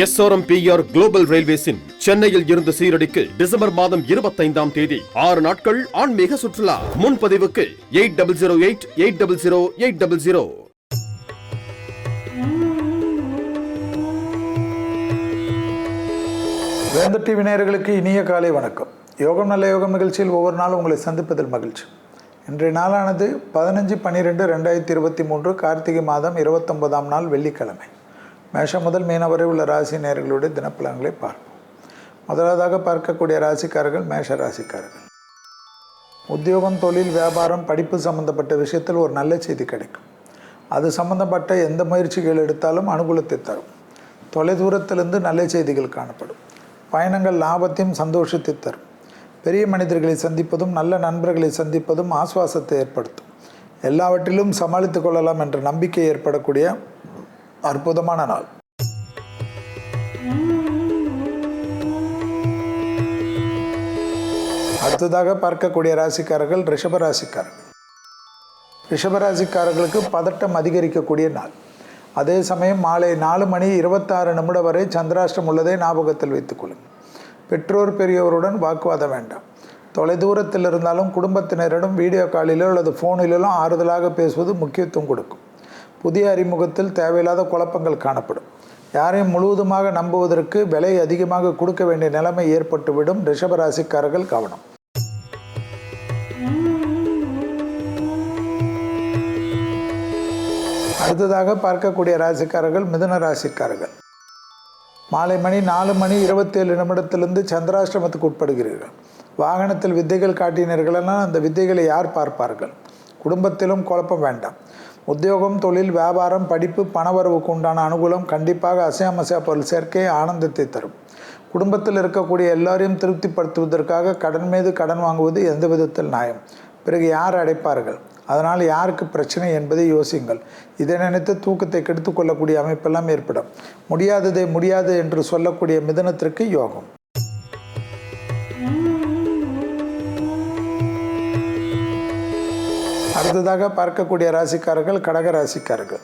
SRMPR global ரயில்வேஸின் சென்னையில் இருந்து சீரடிக்கு December மாதம் இருபத்தைந்தாம் தேதி ஆறு நாட்கள் ஆன்மீக சுற்றுலா. முன்பதிவுக்கு eight double zero eight eight double zero eight double zero. வேந்த டிவி நேயர்களுக்கு இனிய காலை வணக்கம். யோகம் நல்ல யோகம் நிகழ்ச்சியில் ஒவ்வொரு நாளும் உங்களை சந்திப்பதில் மகிழ்ச்சி. இன்றைய நாளானது பதினஞ்சு பன்னிரெண்டு ரெண்டாயிரத்தி இருபத்தி மூன்று கார்த்திகை மாதம் இருபத்தொன்பதாம் நாள் வெள்ளிக்கிழமை. மேஷம் முதல் மீன வரை உள்ள ராசி நேயர்களுடைய தினப்பலன்களை பார்ப்போம். முதலாவதாக பார்க்கக்கூடிய ராசிக்காரர்கள் மேஷ ராசிக்காரர்கள். உத்தியோகம் தொழில் வியாபாரம் படிப்பு சம்பந்தப்பட்ட விஷயத்தில் ஒரு நல்ல செய்தி கிடைக்கும். அது சம்பந்தப்பட்ட எந்த முயற்சிகள் எடுத்தாலும் அனுகூலத்தை தரும். தொலைதூரத்திலிருந்து நல்ல செய்திகள் காணப்படும். பயணங்கள் லாபத்தையும் சந்தோஷத்தை தரும். பெரிய மனிதர்களை சந்திப்பதும் நல்ல நண்பர்களை சந்திப்பதும் ஆசுவாசத்தை ஏற்படுத்தும். எல்லாவற்றிலும் சமாளித்துக் கொள்ளலாம் என்ற நம்பிக்கை ஏற்படக்கூடிய அற்புதமான நாள். அடுத்ததாக பார்க்கக்கூடிய ராசிக்காரர்கள் ரிஷப ராசிக்காரர்கள் ரிஷபராசிக்காரர்களுக்கு பதட்டம் அதிகரிக்கக்கூடிய நாள். அதே சமயம் மாலை நாலு மணி இருபத்தாறு நிமிடம் வரை சந்திராஷ்டம் உள்ளதை ஞாபகத்தில் வைத்துக்கொள்ளுங்கள் பெற்றோர் பெரியவருடன் வாக்குவாதம் வேண்டாம். தொலைதூரத்தில் இருந்தாலும் குடும்பத்தினரிடம் வீடியோ காலிலோ அல்லது ஃபோனிலோ ஆறுதலாக பேசுவது முக்கியத்துவம் கொடுக்கும். புதிய அறிமுகத்தில் தேவையில்லாத குழப்பங்கள் காணப்படும். யாரையும் முழுவதுமாக நம்புவதற்கு விலை அதிகமாக கொடுக்க வேண்டிய நிலைமை ஏற்பட்டுவிடும் ரிஷபராசிக்காரர்கள் கவனம். அடுத்ததாக பார்க்கக்கூடிய ராசிக்காரர்கள் மிதுன ராசிக்காரர்கள். மாலை மணி நாலு மணி இருபத்தேழு நிமிடத்திலிருந்து சந்திராஷ்டிரமத்துக்கு உட்படுகிறீர்கள். வாகனத்தில் வித்தைகள் காட்டினீர்களெல்லாம் அந்த வித்தைகளை யார் பார்ப்பார்கள்? குடும்பத்திலும் குழப்பம் வேண்டாம். உத்தியோகம் தொழில் வியாபாரம் படிப்பு பணவரவுக்கு உண்டான அனுகூலம் கண்டிப்பாக அசையாமசையா பொருள் சேர்க்கை ஆனந்தத்தை தரும். குடும்பத்தில் இருக்கக்கூடிய எல்லாரையும் திருப்திப்படுத்துவதற்காக கடன் மீது கடன் வாங்குவது எந்த விதத்தில் நியாயம்? பிறகு யார் அடைப்பார்கள்? அதனால் யாருக்கு பிரச்சனை என்பதை யோசியுங்கள். இதை நினைத்து தூக்கத்தை கெடுத்துக்கொள்ளக்கூடிய அமைப்பெல்லாம் ஏற்படும். முடியாததை முடியாது என்று சொல்லக்கூடிய மிதனத்திற்கு யோகம். அடுத்ததாக பார்க்கக்கூடிய ராசிக்காரர்கள் கடக ராசிக்காரர்கள்.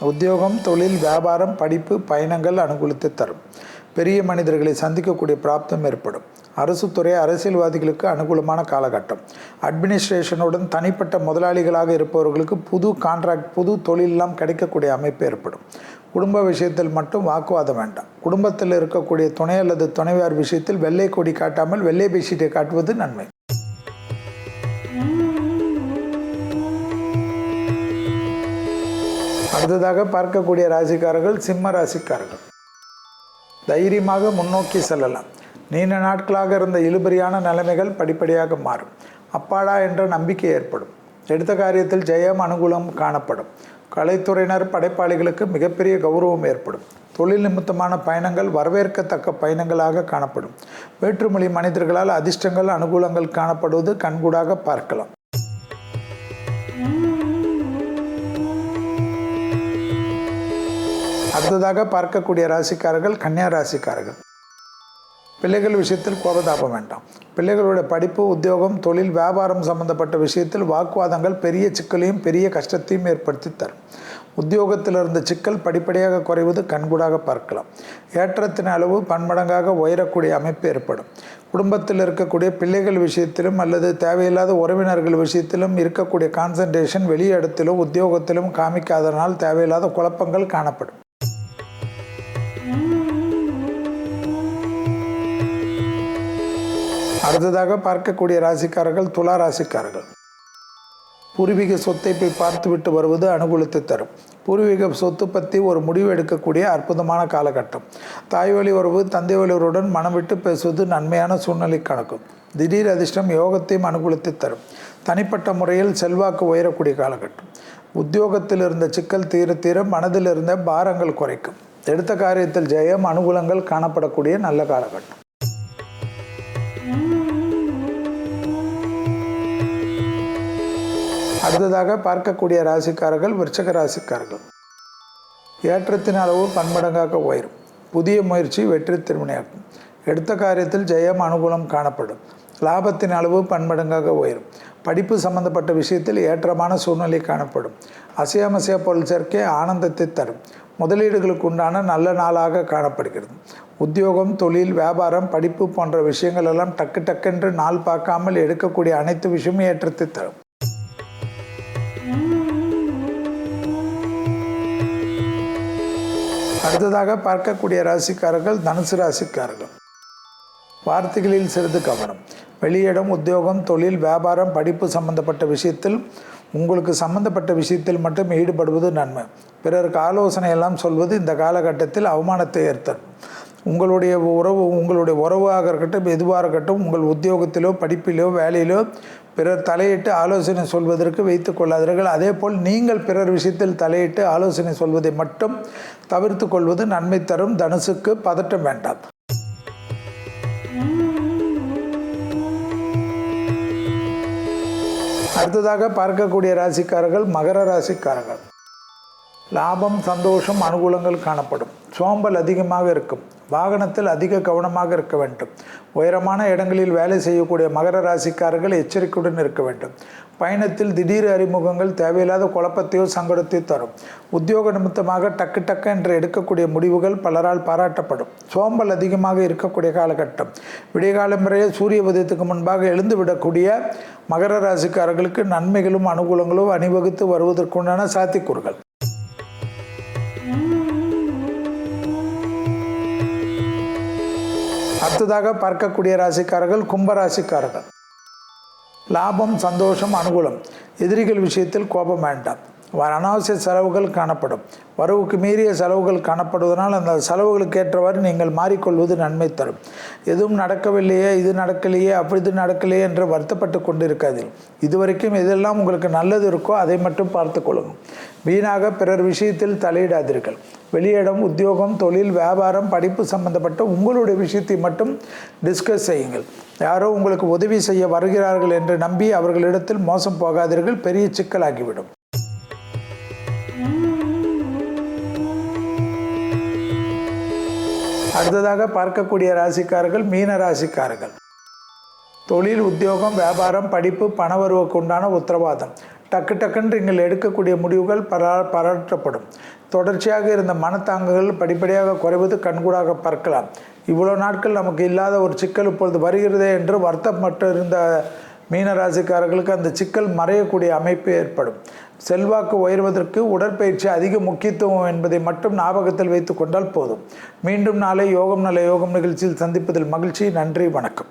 உத்தியோகம் தொழில் வியாபாரம் படிப்பு பயணங்கள் அனுகூலத்தை தரும். பெரிய மனிதர்களை சந்திக்கக்கூடிய பிராப்தம் ஏற்படும். அரசு துறை அரசியல்வாதிகளுக்கு அனுகூலமான காலகட்டம். அட்மினிஸ்ட்ரேஷனுடன் தனிப்பட்ட முதலாளிகளாக இருப்பவர்களுக்கு புது கான்ட்ராக்ட் புது தொழிலெல்லாம் கிடைக்கக்கூடிய அமைப்பு ஏற்படும். குடும்ப விஷயத்தில் மட்டும் வாக்குவாதம் வேண்டாம். குடும்பத்தில் இருக்கக்கூடிய துணை அல்லது துணைவியார் விஷயத்தில் வெள்ளை கொடி காட்டாமல் வெள்ளை பேசிட்டை காட்டுவது நன்மை. அடுத்ததாக பார்க்கக்கூடிய ராசிக்காரர்கள் சிம்ம ராசிக்காரர்கள். தைரியமாக முன்னோக்கி செல்லலாம். நீண்ட நாட்களாக இருந்த இழுபறியான நிலைமைகள் படிப்படியாக மாறும். அப்பாடா என்ற நம்பிக்கை ஏற்படும். எடுத்த காரியத்தில் ஜெயம் அனுகூலம் காணப்படும். கலைத்துறையினர் படைப்பாளிகளுக்கு மிகப்பெரிய கௌரவம் ஏற்படும். தொழில் நிமித்தமான பயணங்கள் வரவேற்கத்தக்க பயணங்களாக காணப்படும். வேற்றுமொழி மனிதர்களால் அதிர்ஷ்டங்கள் அனுகூலங்கள் காணப்படுவது கண்கூடாக பார்க்கலாம். அடுத்ததாக பார்க்கக்கூடிய ராசிக்காரர்கள் கன்னியா ராசிக்காரர்கள். பிள்ளைகள் விஷயத்தில் கோபதாபம் வேண்டாம். பிள்ளைகளுடைய படிப்பு உத்தியோகம் தொழில் வியாபாரம் சம்பந்தப்பட்ட விஷயத்தில் வாக்குவாதங்கள் பெரிய சிக்கலையும் பெரிய கஷ்டத்தையும் ஏற்படுத்தி தரும். உத்தியோகத்தில் இருந்த சிக்கல் படிப்படியாக குறைவது கண்கூடாக பார்க்கலாம். ஏற்றத்தின் அளவு பன்மடங்காக உயரக்கூடிய அமைப்பு ஏற்படும். குடும்பத்தில் இருக்கக்கூடிய பிள்ளைகள் விஷயத்திலும் அல்லது தேவையில்லாத உறவினர்கள் விஷயத்திலும் இருக்கக்கூடிய கான்சன்ட்ரேஷன் வெளியிடத்திலும் உத்தியோகத்திலும் காமிக்காதனால் தேவையில்லாத குழப்பங்கள் காணப்படும். அடுத்ததாக பார்க்கக்கூடிய ராசிக்காரர்கள் துலா ராசிக்காரர்கள். பூர்வீக சொத்தை போய் பார்த்துவிட்டு வருவது அனுகூலத்தை தரும். பூர்வீக சொத்து பற்றி ஒரு முடிவு எடுக்கக்கூடிய அற்புதமான காலகட்டம். தாய் வழி உறவு தந்தை வழிவருடன் மனம் விட்டு பேசுவது நன்மையான சூழ்நிலை கணக்கும் திடீர் அதிர்ஷ்டம் யோகத்தையும் அனுகூலத்தை தரும். தனிப்பட்ட முறையில் செல்வாக்கு உயரக்கூடிய காலகட்டம். உத்தியோகத்தில் இருந்த சிக்கல் தீர தீர மனதில் இருந்த பாரங்கள் குறைக்கும். எடுத்த காரியத்தில் ஜெயம் அனுகூலங்கள் காணப்படக்கூடிய நல்ல காலகட்டம். அடுத்ததாக பார்க்கக்கூடிய ராசிக்காரர்கள் விருச்சக ராசிக்காரர்கள். ஏற்றத்தின் அளவு பன்மடங்காக உயரும். புதிய முயற்சி வெற்றி திருமணியாக்கும். எடுத்த காரியத்தில் ஜெயம் அனுகூலம் காணப்படும். லாபத்தின் அளவு பன்மடங்காக உயரும். படிப்பு சம்பந்தப்பட்ட விஷயத்தில் ஏற்றமான சூழ்நிலை காணப்படும். அசையாமசைய பொருள் சேர்க்கை ஆனந்தத்தை தரும். முதலீடுகளுக்கு உண்டான நல்ல நாளாக காணப்படுகிறது. உத்தியோகம் தொழில் வியாபாரம் படிப்பு போன்ற விஷயங்கள் எல்லாம் டக்கு டக்கென்று நாள் பார்க்காமல் எடுக்கக்கூடிய அனைத்து விஷயமும் ஏற்றத்தை தரும். அடுத்ததாக பார்க்கக்கூடிய ராசிக்காரர்கள் தனுசு ராசிக்காரர்கள். வார்த்தைகளில் சிறிது கவனம். வெளியிடம் உத்தியோகம் தொழில் வியாபாரம் படிப்பு சம்பந்தப்பட்ட விஷயத்தில் உங்களுக்கு சம்பந்தப்பட்ட விஷயத்தில் மட்டும் ஈடுபடுவது நன்மை. பிறருக்கு ஆலோசனை எல்லாம் சொல்வது இந்த காலகட்டத்தில் அவமானத்தை ஏற்படும் உங்களுடைய உறவு உங்களுடைய உறவாக இருக்கட்டும் எதுவாக இருக்கட்டும் உங்கள் உத்தியோகத்திலோ படிப்பிலோ வேலையிலோ பிறர் தலையிட்டு ஆலோசனை சொல்வதற்கு வைத்து கொள்ளாதீர்கள். அதே போல் நீங்கள் பிறர் விஷயத்தில் தலையிட்டு ஆலோசனை சொல்வதை மட்டும் தவிர்த்து கொள்வது நன்மை தரும். தனுசுக்கு பதட்டம் வேண்டாம். அடுத்ததாக பார்க்கக்கூடிய ராசிக்காரர்கள் மகர ராசிக்காரர்கள். லாபம் சந்தோஷம் அனுகூலங்கள் காணப்படும். சோம்பல் அதிகமாக இருக்கும். வாகனத்தில் அதிக கவனமாக இருக்க வேண்டும். உயரமான இடங்களில் வேலை செய்யக்கூடிய மகர ராசிக்காரர்கள் எச்சரிக்கையுடன் இருக்க வேண்டும். பயணத்தில் திடீர் அறிமுகங்கள் தேவையில்லாத குழப்பத்தையோ சங்கடத்தையோ தரும். உத்தியோக நிமித்தமாக டக்கு டக்கு என்று எடுக்கக்கூடிய முடிவுகள் பலரால் பாராட்டப்படும். சோம்பல் அதிகமாக இருக்கக்கூடிய காலகட்டம். விடியகால முறையே சூரிய உதயத்துக்கு முன்பாக எழுந்து விடக்கூடிய மகர ராசிக்காரர்களுக்கு நன்மைகளும் அனுகூலங்களும் அணிவகுத்து வருவதற்குண்டான சாத்தியக்கூறுகள். அடுத்ததாக பார்க்கக்கூடிய ராசிக்காரர்கள் கும்பராசிக்காரர்கள். லாபம் சந்தோஷம் அனுகூலம். எதிரிகள் விஷயத்தில் கோபம் வேண்டாம். அனாவசிய செலவுகள் காணப்படும். வரவுக்கு மீறிய செலவுகள் காணப்படுவதனால் அந்த செலவுகளுக்கு ஏற்றவாறு நீங்கள் மாறிக்கொள்வது நன்மை தரும். எதுவும் நடக்கவில்லையே இது நடக்கலையே அப்படி இது நடக்கலையே என்று வருத்தப்பட்டு கொண்டிருக்காதீர்கள். இதுவரைக்கும் எதெல்லாம் உங்களுக்கு நல்லது இருக்கோ அதை மட்டும் பார்த்து கொள்ளுங்கள் வீணாக பிறர் விஷயத்தில் தலையிடாதீர்கள். வெளியிடம் உத்தியோகம் தொழில் வியாபாரம் படிப்பு சம்பந்தப்பட்ட உங்களுடைய விஷயத்தை மட்டும் டிஸ்கஸ் செய்யுங்கள். யாரோ உங்களுக்கு உதவி செய்ய வருகிறார்கள் என்று நம்பி அவர்களிடத்தில் மோசம் போகாதீர்கள். பெரிய சிக்கலாகிவிடும். அடுத்ததாக பார்க்கக்கூடிய ராசிக்காரர்கள் மீன ராசிக்காரர்கள். தொழில் உத்தியோகம் வியாபாரம் படிப்பு பணவருவுக்கு உண்டான உத்தரவாதம். டக்கு டக்குன்னு நீங்கள் எடுக்கக்கூடிய முடிவுகள் பரா பாராட்டப்படும் தொடர்ச்சியாக இருந்த மனத்தாங்குகள் படிப்படியாக குறைவது கண்கூடாக பார்க்கலாம். இவ்வளோ நாட்கள் நமக்கு இல்லாத ஒரு சிக்கல் இப்பொழுது வருகிறதே என்று வருத்தப்பட்டு இருந்த மீனராசிக்காரர்களுக்கு அந்த சிக்கல் மறையக்கூடிய அமைப்பு ஏற்படும். செல்வாக்கு உயர்வதற்கு உடற்பயிற்சி அதிக முக்கியத்துவம் என்பதை மட்டும் ஞாபகத்தில் வைத்து கொண்டால் போதும். மீண்டும் நாளை யோகம் நல்ல யோகம் நிகழ்ச்சியில் சந்திப்பதில் மகிழ்ச்சி. நன்றி. வணக்கம்.